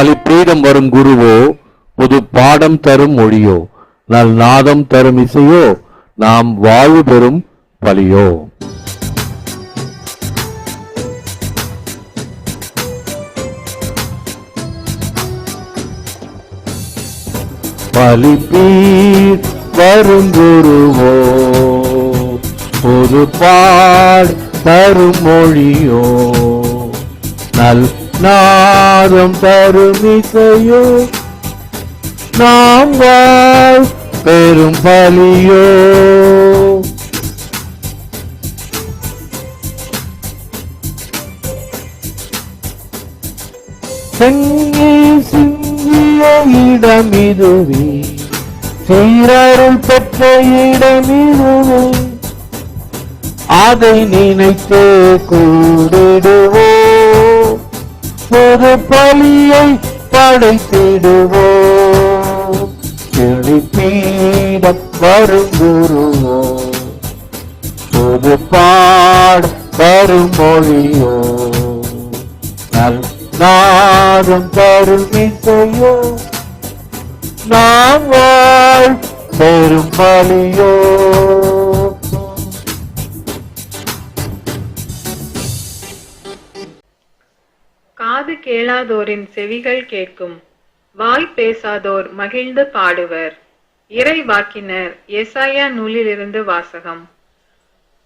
பலிப்பீடம் வரும் குருவோ புது பாடம் தரும் மொழியோ நல் நாதம் தரும் இசையோ நாம் வாழ்வு பெறும் பலியோ. பலிப்பீர் வரும் குருவோ ஒரு பாட் தரும் மொழியோ நல் நாதம் தரும் நாம் வாழ் பெரும் பலியோ. செங்கி சிங்கிய இடம் இதுவே சீரருள் பெற்ற இடம் இதுவே. அதை நினைத்து கூடிடுவோம். ஒரு பலியை படைத்திடுவோம். செழிப்பீடம் வரும் குருவோ புது பாட வரும் மொழியோ நல் நாதம் தரும் இசையோ நாம் வாழ் பெரும் பலியோ கேளாதோரின் செவிகள் கேட்கும். வாய் பேசாதோர் மகிழ்ந்து பாடுவர். இறை வாக்கினர் எசாயா நூலிலிருந்து வாசகம்.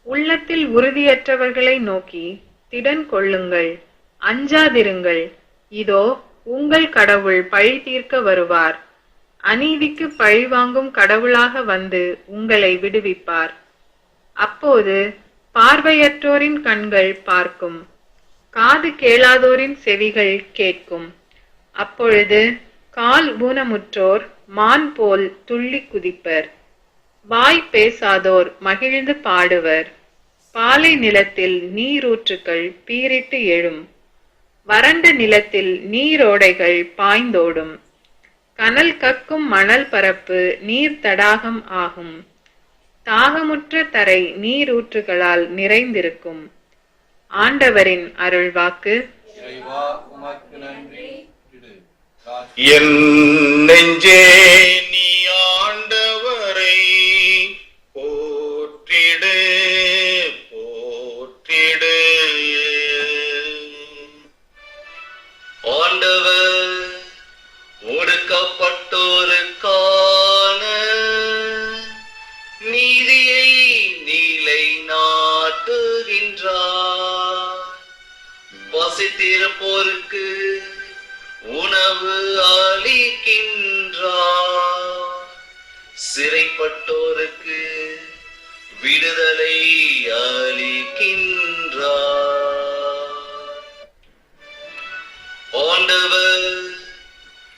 உள்ளத்தில் உறுதியற்றவர்களை நோக்கி திடன் கொள்ளுங்கள் அஞ்சாதிருங்கள். இதோ உங்கள் கடவுள் பழி தீர்க்க வருவார். அநீதிக்கு பழி வாங்கும் கடவுளாக வந்து உங்களை விடுவிப்பார். அப்போது பார்வையற்றோரின் கண்கள் பார்க்கும். காது கேளாதோரின் செவிகள் கேட்கும். அப்பொழுது கால் ஊனமுற்றோர் மான் போல் துள்ளி குதிப்பர். வாய் பேசாதோர் மகிழ்ந்து பாடுவர். பாலை நிலத்தில் நீரூற்றுக்கள் பீரிட்டு எழும். வறண்ட நிலத்தில் நீரோடைகள் பாய்ந்தோடும். கனல் கக்கும் மணல் பரப்பு நீர் தடாகம் ஆகும். தாகமுற்ற தரை நீரூற்றுகளால் நிறைந்திருக்கும். ஆண்டவரின் அருள்வாக்கு என் நெஞ்சே நீ ஆண்டவரை போற்றிடு. ஆண்டவர்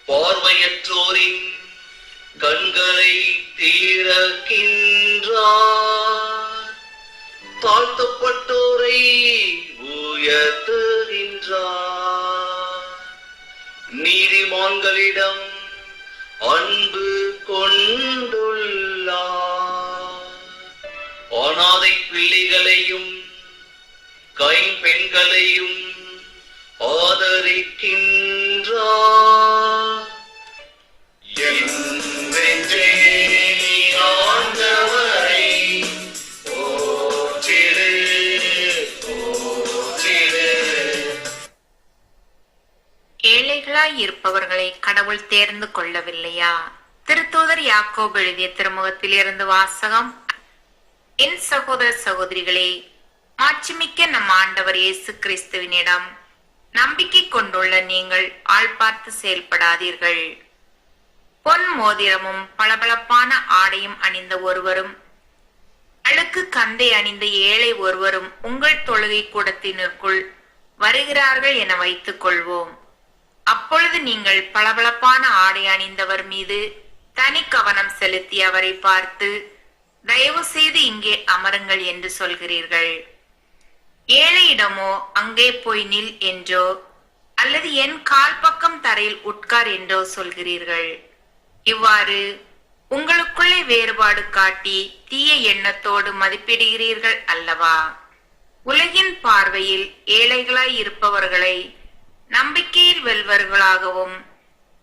பார்வையற்றோரின் கண்களை தீரக்கின்றார். தாழ்த்தப்பட்டோரை உயர்த்துகின்றார். நீதிமான்களிடம் அன்பு கொண்டுள்ளார். அனாதை பிள்ளைகளையும் கைம்பெண்களையும் ஆதரிக்கின்ற ஏழைகளாய் இருப்பவர்களை கடவுள் தேர்ந்து கொள்ளவில்லையா? திருத்தூதர் யாக்கோ எழுதிய திருமுகத்திலிருந்து வாசகம். என் சகோதர சகோதரிகளே மாட்சிமிக்க நம் ஆண்டவர் இயேசு கிறிஸ்துவினிடம் நம்பிக்கை கொண்டுள்ள நீங்கள் ஆள் பார்த்து செயல்படாதீர்கள். பொன் மோதிரமும் பளபளப்பான ஆடையும் அணிந்த ஒருவரும் அழுக்கு கந்தை அணிந்த ஏழை ஒருவரும் உங்கள் தொழுகை கூடத்தினருக்குள் வருகிறார்கள் என வைத்துக் கொள்வோம் அப்பொழுது நீங்கள் பளபளப்பான ஆடை அணிந்தவர் மீது தனி கவனம் செலுத்தி அவரை பார்த்து தயவு செய்து இங்கே அமருங்கள் என்று சொல்கிறீர்கள். ஏழையிடமோ அங்கே போய் நில் என்றோ அல்லது என் கால் பக்கம் தரையில் உட்கார் என்றோ சொல்கிறீர்கள். இவ்வாறு உங்களுக்குள்ளே வேறுபாடு காட்டி தீய எண்ணத்தோடு மதிப்பிடுகிறீர்கள் அல்லவா? உலகின் பார்வையில் ஏழைகளாய் இருப்பவர்களை நம்பிக்கையில் வெல்வர்களாகவும்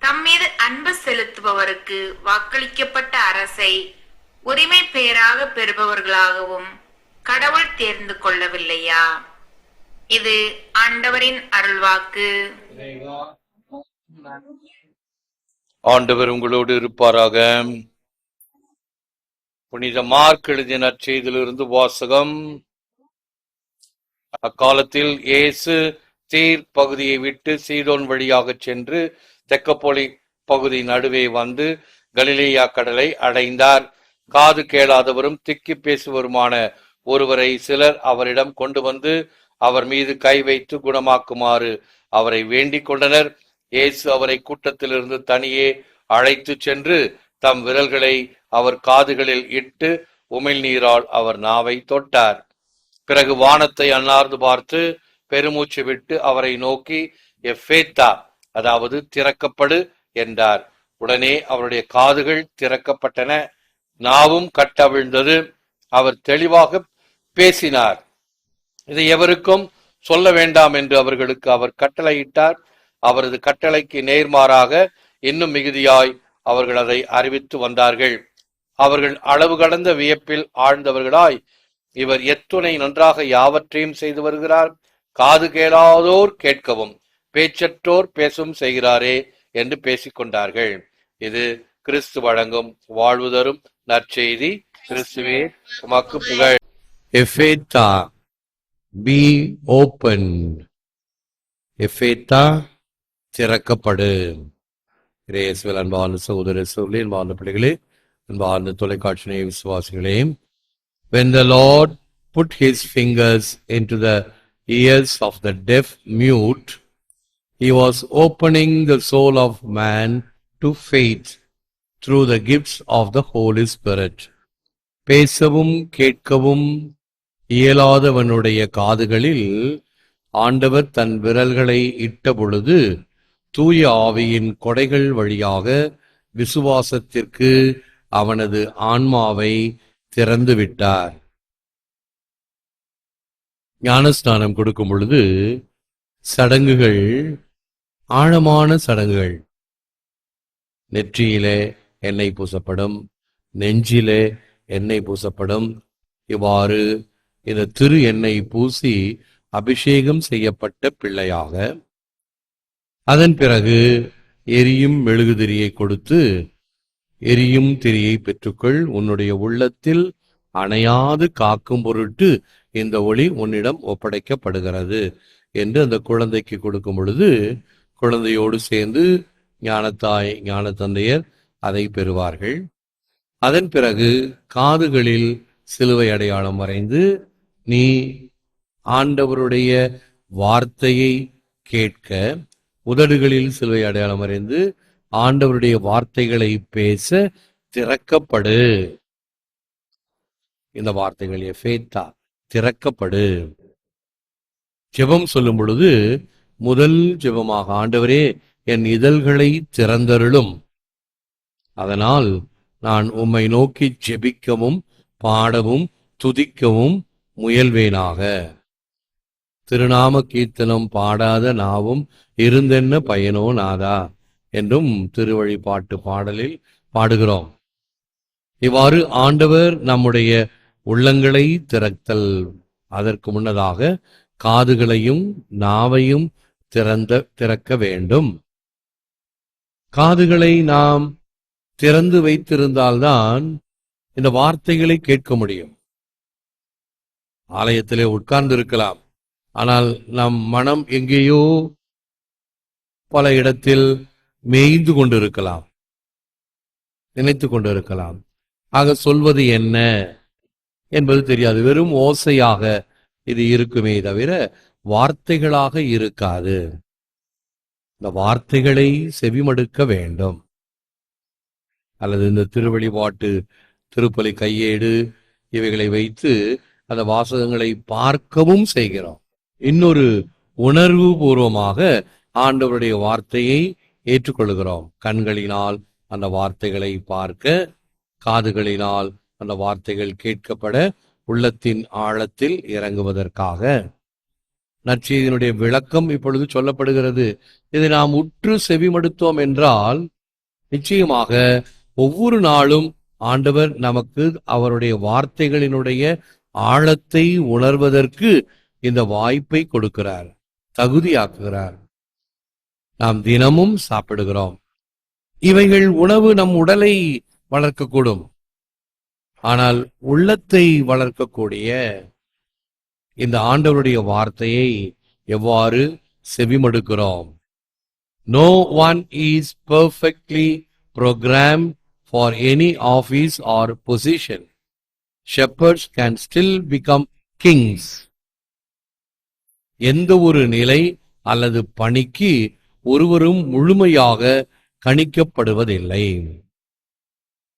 தம்மீது அன்பு செலுத்துபவருக்கு வாக்களிக்கப்பட்ட அரசை உரிமை பெயராக பெறுபவர்களாகவும் கடவுள் தேர்ந்து கொள்ளவில்லையா? இது ஆண்டவரின் அருள்வாக்கு. ஆண்டவர் உங்களோடு இருப்பாராக. புனித மார்க் எழுதிய நற்செய்தியிலிருந்து வாசகம். அக்காலத்தில் இயேசு சீர் பகுதியை விட்டு சீடோன் வழியாக சென்று தெக்கப்போலி பகுதி நடுவே வந்து கலிலேயா கடலை அடைந்தார். காது கேளாதவரும் திக்கி பேசுவருமான ஒருவரை சிலர் அவரிடம் கொண்டு வந்து அவர் மீது கை வைத்து குணமாக்குமாறு அவரை வேண்டிக் கொண்டனர். இயேசு அவரை கூட்டத்திலிருந்து தனியே அழைத்துச் சென்று தம் விரல்களை அவர் காதுகளில் இட்டு உமிழ்நீரால் அவர் நாவை தொட்டார். பிறகு வானத்தை அன்னார்ந்து பார்த்து பெருமூச்சு விட்டு அவரை நோக்கி எஃபேத்தா அதாவது திறக்கப்படு என்றார். உடனே அவருடைய காதுகள் திறக்கப்பட்டன. நாவும் கட்டவிழ்ந்தது. அவர் தெளிவாக பேசினார். இதை எவருக்கும் சொல்ல வேண்டாம் என்று அவர்களுக்கு அவர் கட்டளையிட்டார். அவரது கட்டளைக்கு நேர்மாறாக இன்னும் மிகுதியாய் அவர்கள் அதை அறிவித்து வந்தார்கள். அவர்கள் அளவு கடந்த வியப்பில் ஆழ்ந்தவர்களாய் இவர் எத்துணை நன்றாக யாவற்றையும் செய்து வருகிறார்? காது கேளாதோர் கேட்கவும் பேச்சற்றோர் பேசும் செய்கிறாரே என்று பேசிக்கொண்டார்கள். இது கிறிஸ்து வழங்கும் வாழ்வு தரும் நற்செய்தி. கிறிஸ்துவே உமக்கு புகழ். எஃபேத்தா பி ஓப்பன் எஃபேத்தா திறக்கப்படு. இயேசுவில் அன்பான சகோதர சகோதரி அன்பான பிள்ளைகளே அன்பான தொலைக்காட்சி விசுவாசிகளையும் when when the Lord put his fingers into the ears of the deaf mute, he was opening the soul of man to faith through the gifts of the Holy Spirit. பேசவும் கேட்கவும் இயலாதவனுடைய காதுகளில் ஆண்டவர் தன் விரல்களை இட்ட பொழுது தூய ஆவியின் கொடைகள் வழியாக விசுவாசத்திற்கு அவனது ஆன்மாவை திறந்துவிட்டார் ஞானஸ்நானம் கொடுக்கும் பொழுது சடங்குகள் ஆழமான சடங்குகள். நெற்றியிலே எண்ணெய் பூசப்படும் நெஞ்சிலே எண்ணெய் பூசப்படும். இவ்வாறு இந்த திரு எண்ணெய் பூசி அபிஷேகம் செய்யப்பட்ட பிள்ளையாக அதன் பிறகு எரியும் மெழுகுதிரியை கொடுத்து எரியும் திரியை பெற்றுக்கொள் உன்னுடைய உள்ளத்தில் அணையாது காக்கும் பொருட்டு இந்த ஒளி உன்னிடம் ஒப்படைக்கப்படுகிறது என்று அந்த குழந்தைக்கு கொடுக்கும் பொழுது குழந்தையோடு சேர்ந்து ஞானத்தாய் ஞான தந்தையர் அதை பெறுவார்கள். அதன் பிறகு காதுகளில் சிலுவை அடையாளம் வரைந்து நீ ஆண்டவருடைய வார்த்தையை கேட்க உதடுகளில் சிலுவை அடையாளம் வரைந்து ஆண்டவருடைய வார்த்தைகளை பேச திறக்கப்படு. இந்த வார்த்தைகள் எஃபேத்தா. திறக்கப்படு. ஜெபம் சொல்லும் பொழுது முதல் ஜெபமாக ஆண்டவரே என் இதழ்களை திறந்தருளும். அதனால் நான் உம்மை நோக்கி ஜெபிக்கவும் பாடவும் துதிக்கவும் முயல்வேனாக. திருநாம கீர்த்தனம் பாடாத நாவும் இருந்தென்ன பயனோ நாதா என்றும் திருவழிபாட்டு பாடலில் பாடுகிறோம். இவ்வாறு ஆண்டவர் நம்முடைய உள்ளங்களை திறத்தல். அதற்கு முன்னதாக காதுகளையும் நாவையும் திறந்த திறக்க வேண்டும். காதுகளை நாம் திறந்து வைத்திருந்தால்தான் இந்த வார்த்தைகளை கேட்க முடியும். ஆலயத்திலே உட்கார்ந்து இருக்கலாம் ஆனால் நம் மனம் எங்கேயோ பல இடத்தில் மேய்ந்து கொண்டிருக்கலாம். நினைத்து கொண்டிருக்கலாம். ஆக சொல்வது என்ன? என்பது தெரியாது. வெறும் ஓசையாக இது இருக்குமே தவிர வார்த்தைகளாக இருக்காது. இந்த வார்த்தைகளை செவிமடுக்க வேண்டும். அல்லது இந்த திருவழிபாட்டு திருப்பலி கையேடு இவைகளை வைத்து அந்த வாசகங்களை பார்க்கவும் செய்கிறோம். இன்னொரு உணர்வு பூர்வமாக ஆண்டவருடைய வார்த்தையை ஏற்றுக்கொள்கிறோம். கண்களினால் அந்த வார்த்தைகளை பார்க்க காதுகளினால் அந்த வார்த்தைகள் கேட்கப்பட உள்ளத்தின் ஆழத்தில் இறங்குவதற்காக. நற்செய்தியினுடைய விளக்கம் இப்பொழுது சொல்லப்படுகிறது. இதை நாம் உற்று செவிமடுத்தோம் என்றால் நிச்சயமாக ஒவ்வொரு நாளும் ஆண்டவர் நமக்கு அவருடைய வார்த்தைகளினுடைய ஆழத்தை உணர்வதற்கு இந்த வாய்ப்பை கொடுக்கிறார் தகுதியாக்குகிறார். நாம் தினமும் சாப்பிடுகிறோம். இவைகள் உணவு நம் உடலை வளர்க்கக்கூடும். ஆனால் உள்ளத்தை வளர்க்கக்கூடிய இந்த ஆண்டவருடைய வார்த்தையை எவ்வாறு செவிமடுக்கிறோம்? No one is perfectly program for any office or position shepherds can still become kings எந்த ஒரு நிலை அல்லது பணிக்கு ஒருவரும் முழுமையாக கணிக்கப்படுவதில்லை.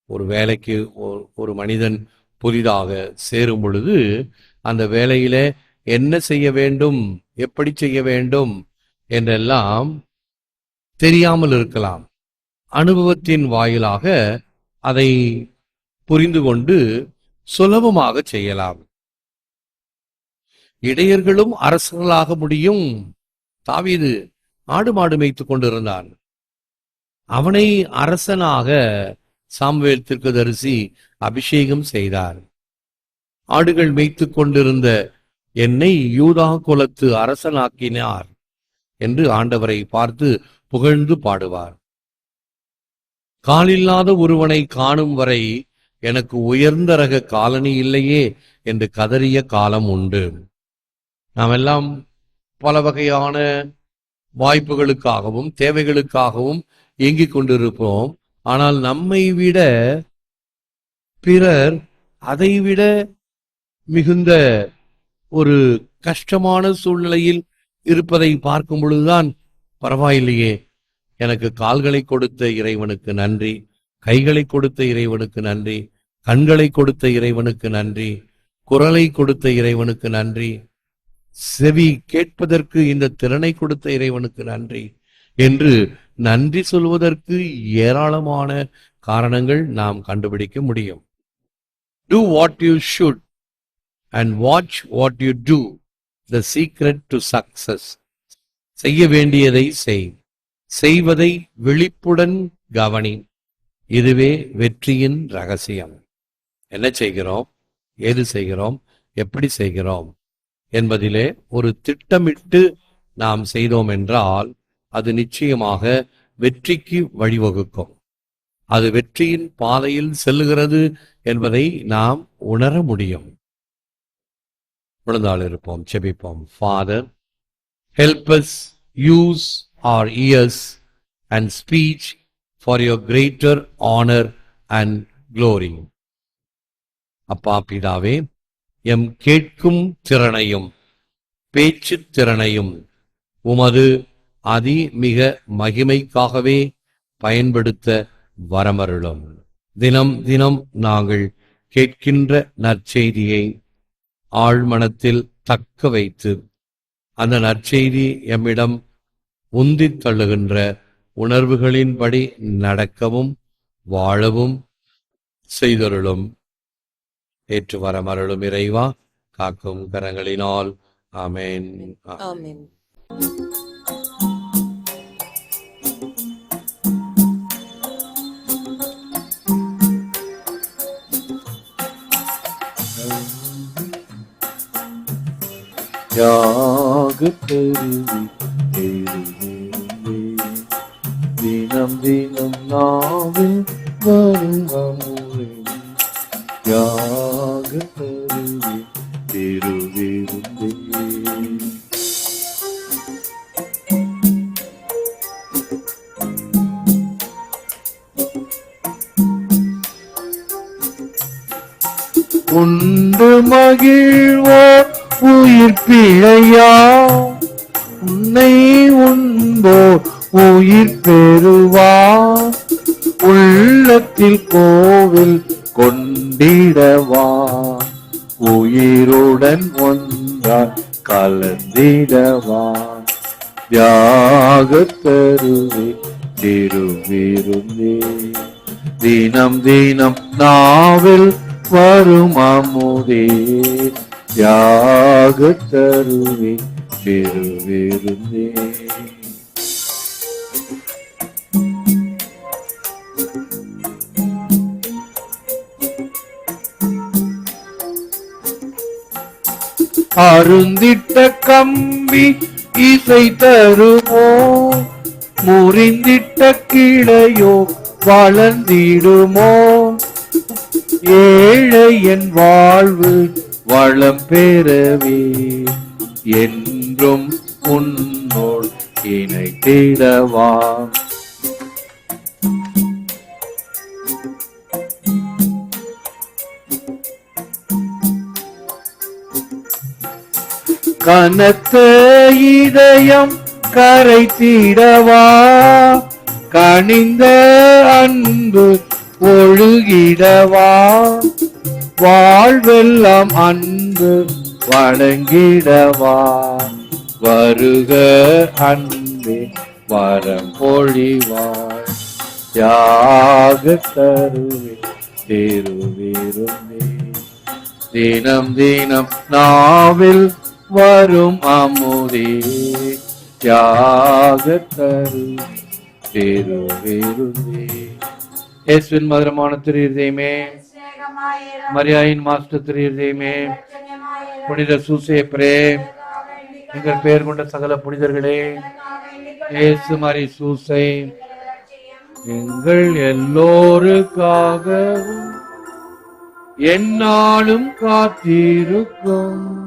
ஒரு வேலைக்கு ஒரு- ஒரு மனிதன் புதிதாக சேரும் பொழுது அந்த வேலையில என்ன செய்ய வேண்டும் எப்படி செய்ய வேண்டும் என்றெல்லாம் தெரியாமல் இருக்கலாம். அனுபவத்தின் வாயிலாக அதை புரிந்து கொண்டு சுலபமாக செய்யலாம். இடையர்களும் அரசர்களாக முடியும். தாவீது ஆடு மாடு மேய்த்து கொண்டிருந்தான். அவனை அரசனாக சாம்வேல் திருக்கதரிசி அபிஷேகம் செய்தார். ஆடுகள் மேய்த்து கொண்டிருந்த என்னை யூதா குலத்து அரசனாக்கினார் என்று ஆண்டவரை பார்த்து புகழ்ந்து பாடுவார். காலில்லாத ஒருவனை காணும் வரை எனக்கு உயர்ந்த ரக காலனி இல்லையே என்று கதறிய காலம் உண்டு. நாம் எல்லாம் பல வகையான வாய்ப்புகளுக்காகவும் தேவைகளுக்காகவும் இயங்கிக் கொண்டிருப்போம். ஆனால் நம்மை விட பிறர் அதைவிட மிகுந்த ஒரு கஷ்டமான சூழ்நிலையில் இருப்பதை பார்க்கும் பொழுதுதான் பரவாயில்லையே. எனக்கு கால்களை கொடுத்த இறைவனுக்கு நன்றி கைகளை கொடுத்த இறைவனுக்கு நன்றி கண்களை கொடுத்த இறைவனுக்கு நன்றி குரலை கொடுத்த இறைவனுக்கு நன்றி செவி கேட்பதற்கு இந்த திறனை கொடுத்த இறைவனுக்கு நன்றி என்று நன்றி சொல்வதற்கு ஏராளமான காரணங்கள் நாம் கண்டுபிடிக்க முடியும். Do what you should and watch what you do the secret to success செய்ய வேண்டியதை செய். செய்வதை விழிப்புடன் கவனி. இதுவே வெற்றியின் ரகசியம். என்ன செய்கிறோம்? ஏது செய்கிறோம்? எப்படி செய்கிறோம்? என்பதிலே ஒரு திட்டமிட்டு நாம் செய்தோம் என்றால் அது நிச்சயமாக வெற்றிக்கு வழிவகுக்கும். அது வெற்றியின் பாதையில் செல்லுகிறது என்பதை நாம் உணர முடியும். விழுந்தாள் இருப்போம் செபிப்போம். Father help use our ears and speech for your greater honour and glory அப்பா பிதாவே எம் கேட்கும் திறனையும் பேச்சு திறனையும் உமது அதி மிக மகிமைக்காகவே பயன்படுத்த வரமருளும். தினம் தினம் நாங்கள் கேட்கின்ற நற்செய்தியை ஆழ்மனத்தில் தக்க வைத்து அந்த நற்செய்தி எம்மிடம் உந்தித் தள்ளுகின்ற உணர்வுகளின்படி நடக்கவும் வாழவும் செய்தருளும். ஏற்று வரமருளும் இறைவா காக்கும் கரங்களினால். ஆமேன். ஆமேன். யாக கருவி பெறுவார். உள்ளத்தில் கோவில் கொண்டிடவா. உயிருடன் ஒன்றால் கலந்திடவா. தியாகத்தருவே திருவிருந்தே. தினம் தினம் நாவில் வரும் அமுதே. தியாகத்தருவே திருவிருந்தே. அருந்திட்ட கம்பி இசை தருமோ? முறிந்திட்ட கிளையோ வளர்ந்திடுமோ? ஏழை என் வாழ்வு வளம் பெறவே என்றும் உன்னோள் இணைத்திடவா கனத்த இதயம் கரைத்திடவா? கனிந்த அன்பு ஒழுகிடவா? வாழ்வெல்லாம் அன்பு வணங்கிடவா வருக அன்பே வரம் பொழிவாய். யாக தருவே தேருவேருமே. தினம் தினம் நாவில் வரும் அமுதே தியாக தரு திருவிருந்தே இயேசுவின் மதுரமான திரு இருதயமே மரியாயின் மாஸ்டர் திரு இருதயமே புனித சூசேப்பரே எங்கள் பெயர் கொண்ட சகல புனிதர்களே இயேசு மாரி சூசை எங்கள் எல்லோருக்காகவும் என்னாலும் காத்திருக்கும்.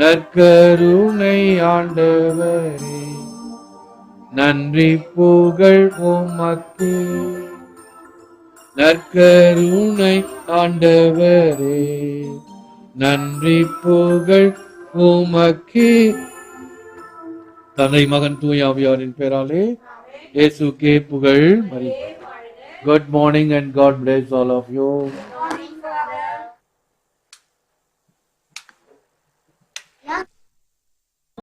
நற்கருணை ஆண்டவரே. நன்றி புகழ் உமக்கு. நற்கருணை ஆண்டவரே. நன்றி புகழ் உமக்கு. தந்தை மகன் தூயாவியாரின் பேராலே இயேசுக்கே புகழ் மரி good morning and God bless all of you